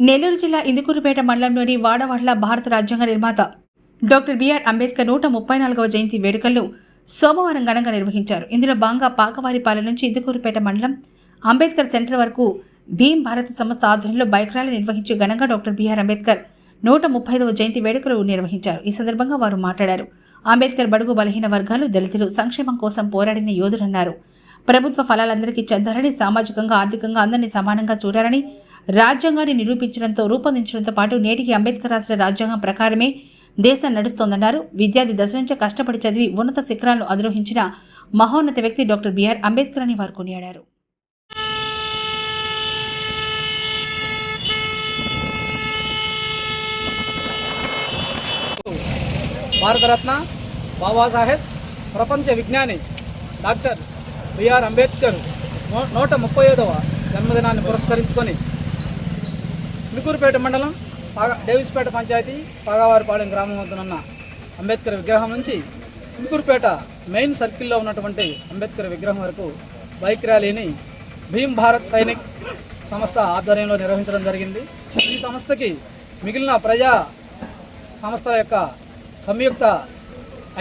నెల్లూరు జిల్లా ఇందుకూరుపేట మండలంలోని వాడవాడల భారత రాజ్యాంగ నిర్మాత డాక్టర్ బిఆర్ అంబేద్కర్ నూట ముప్పై నాలుగవ జయంతి వేడుకలు సోమవారం ఘనంగా నిర్వహించారు. ఇందులో భాగంగా పాకవారిపాలెం నుంచి ఇందుకూరుపేట మండలం అంబేద్కర్ సెంటర్ వరకు భీమ్ భారత సంస్థ ఆధ్వర్యంలో బైక్ ర్యాలీ నిర్వహించి ఘనంగా డాక్టర్ బిఆర్ అంబేద్కర్ నూట ముప్పై ఐదవ జయంతి వేడుకలు నిర్వహించారు. ఈ సందర్భంగా వారు మాట్లాడారు. అంబేద్కర్ బడుగు బలహీన వర్గాలు దళితులు సంక్షేమం కోసం పోరాడిన యోధులన్నారు. ప్రభుత్వ ఫలాలందరికీ చెందారని సామాజికంగా ఆర్థికంగా అందరినీ సమానంగా చూడాలని రాజ్యాంగాన్ని నిరూపించడంతో రూపొందించడంతో పాటు నేటికి అంబేద్కర్ రాసిన రాజ్యాంగం ప్రకారమే దేశం నడుస్తోందన్నారు. విద్యార్థి దశ నుంచే కష్టపడి చదివి ఉన్నత శిఖరాలను అధిరోహించిన మహోన్నత వ్యక్తి డాక్టర్ బిఆర్ అంబేద్కర్ అని వారు కొనియాడారు. భారతరత్న బాబాసాహెబ్ ప్రపంచ విజ్ఞాని డాక్టర్ బిఆర్ అంబేద్కర్ నూ- నూట ముప్పై ఐదవ జన్మదినాన్ని పురస్కరించుకొని మికూరుపేట మండలం పాగ డేవిస్పేట పంచాయతీ పాగావారిపాలెం గ్రామం వద్దనున్న అంబేద్కర్ విగ్రహం నుంచి మికూరుపేట మెయిన్ సర్కిల్లో ఉన్నటువంటి అంబేద్కర్ విగ్రహం వరకు బైక్ ర్యాలీని భీమ్ భారత్ సైనిక్ సంస్థ ఆధ్వర్యంలో నిర్వహించడం జరిగింది. ఈ సంస్థకి మిగిలిన ప్రజా సంస్థల యొక్క సంయుక్త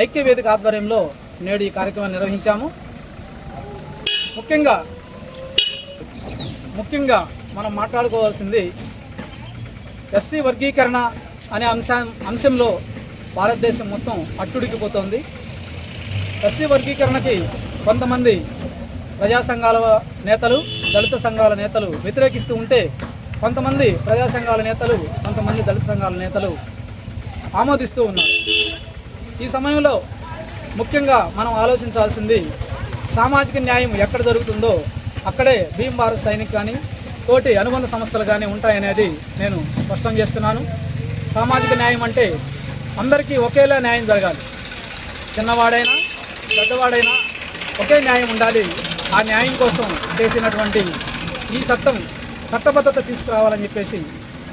ఐక్యవేదిక ఆధ్వర్యంలో నేడు ఈ కార్యక్రమాన్ని నిర్వహించాము. ముఖ్యంగా ముఖ్యంగా మనం మాట్లాడుకోవాల్సింది ఎస్సీ వర్గీకరణ అనే అంశం అంశంలో భారతదేశం మొత్తం అట్టుడికిపోతోంది. ఎస్సీ వర్గీకరణకి కొంతమంది ప్రజా సంఘాల నేతలు దళిత సంఘాల నేతలు వ్యతిరేకిస్తూ ఉంటే కొంతమంది ప్రజా సంఘాల నేతలు కొంతమంది దళిత సంఘాల నేతలు ఆమోదిస్తూ ఉన్నారు. ఈ సమయంలో ముఖ్యంగా మనం ఆలోచించాల్సింది సామాజిక న్యాయం ఎక్కడ జరుగుతుందో అక్కడే భీమ్ భారత్ సైనిక్ కానీ తోటి అనుబంధ సంస్థలు కానీ ఉంటాయనేది నేను స్పష్టం చేస్తున్నాను. సామాజిక న్యాయం అంటే అందరికీ ఒకేలా న్యాయం జరగాలి. చిన్నవాడైనా పెద్దవాడైనా ఒకే న్యాయం ఉండాలి. ఆ న్యాయం కోసం చేసినటువంటి ఈ చట్టం చట్టబద్ధత తీసుకురావాలని చెప్పేసి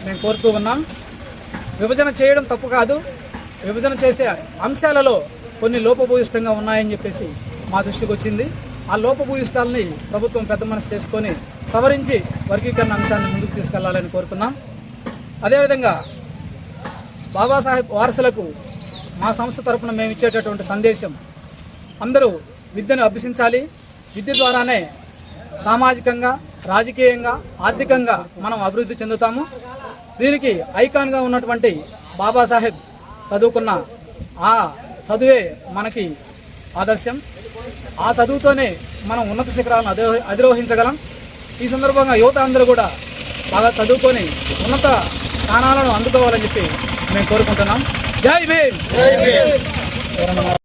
మేము కోరుతూ ఉన్నాం. విభజన చేయడం తప్పు కాదు. విభజన చేసే అంశాలలో కొన్ని లోపభూయిష్టంగా ఉన్నాయని చెప్పేసి మా దృష్టికి వచ్చింది. ఆ లోపభూయిష్టాలని ప్రభుత్వం పెద్ద మనసు చేసుకొని సవరించి వర్గీకరణ అంశాన్ని ముందుకు తీసుకెళ్ళాలని కోరుతున్నాం. అదేవిధంగా బాబాసాహెబ్ వారసులకు మా సంస్థ తరపున మేము ఇచ్చేటటువంటి సందేశం అందరూ విద్యను అభ్యసించాలి. విద్య ద్వారానే సామాజికంగా రాజకీయంగా ఆర్థికంగా మనం అభివృద్ధి చెందుతాము. దీనికి ఐకాన్గా ఉన్నటువంటి బాబాసాహెబ్ చదువుకున్న ఆ చదువే మనకి ఆదర్శం. ఆ చదువుతోనే మనం ఉన్నత శిఖరాలను అధిరోహించగలం. ఈ సందర్భంగా యువత అందరూ కూడా బాగా చదువుకొని ఉన్నత స్థానాలను అందుకోవాలని చెప్పి మేము కోరుకుంటున్నాం. జై భీమ్!